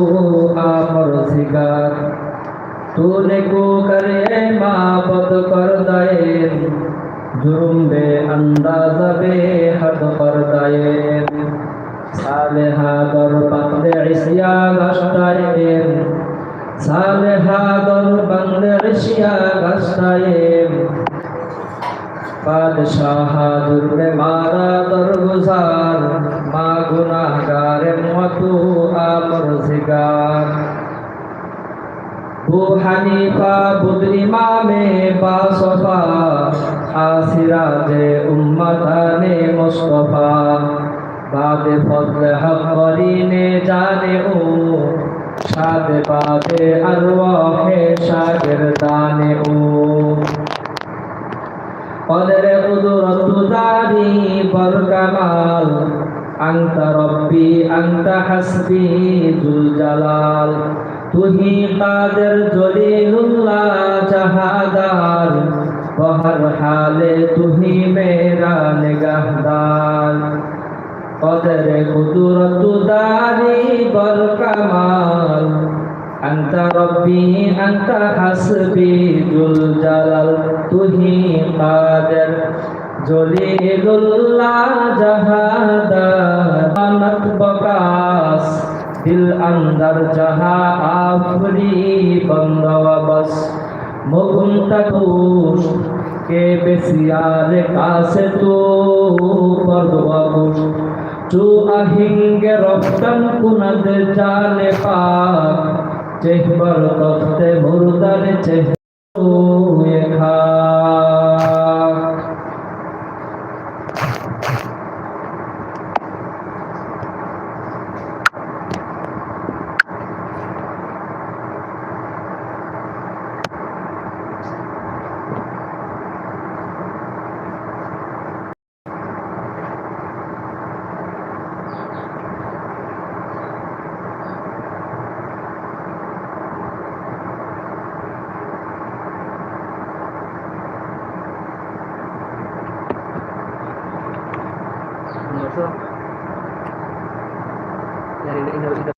आमरसिगार तूने को करे माबद कर दए जुर्म बे अंदाज बे हद कर दए सालेहा दर बंदे इसिया गश्ताए सालेहा दर बंदे इसिया गश्ताए বাদশাহ দুর্গে মারা দরগুজার মা গুনাহগারে মতু আমর জিগার। বু হানিফা বুদ ইমামে বাসফা আসিরাজে উম্মতানে মুস্তফা। বাদে ফজলে হক করিনে জানে ও, সাদে বাদে আরওয়াহে শাগিরদানে ও হাবিবল কামাল আংতা রব্বি আংতা হাসবি জুল জালাল তুহি কাদের জলিলুল্লাহ জাহাদার বহর হালে তুহি মেরা নিগাহদার কদর কুদরত দারি বল কামাল আন্তা রব্বি আন্তা হাসবি জুল জালাল তুহি কাদের জলিলুল্লাহ জাহাদানত বকাস। দিল আন্দর জাহা আফরি বন্দোবস মুগুম তকুশ, কে বেসিয়ার কাছে তো পরদোবস তু আহিঙ্গে রফতন কুনদ জানে পাক। চেহবর তখতে মুরদার চেহ dari Indonesia.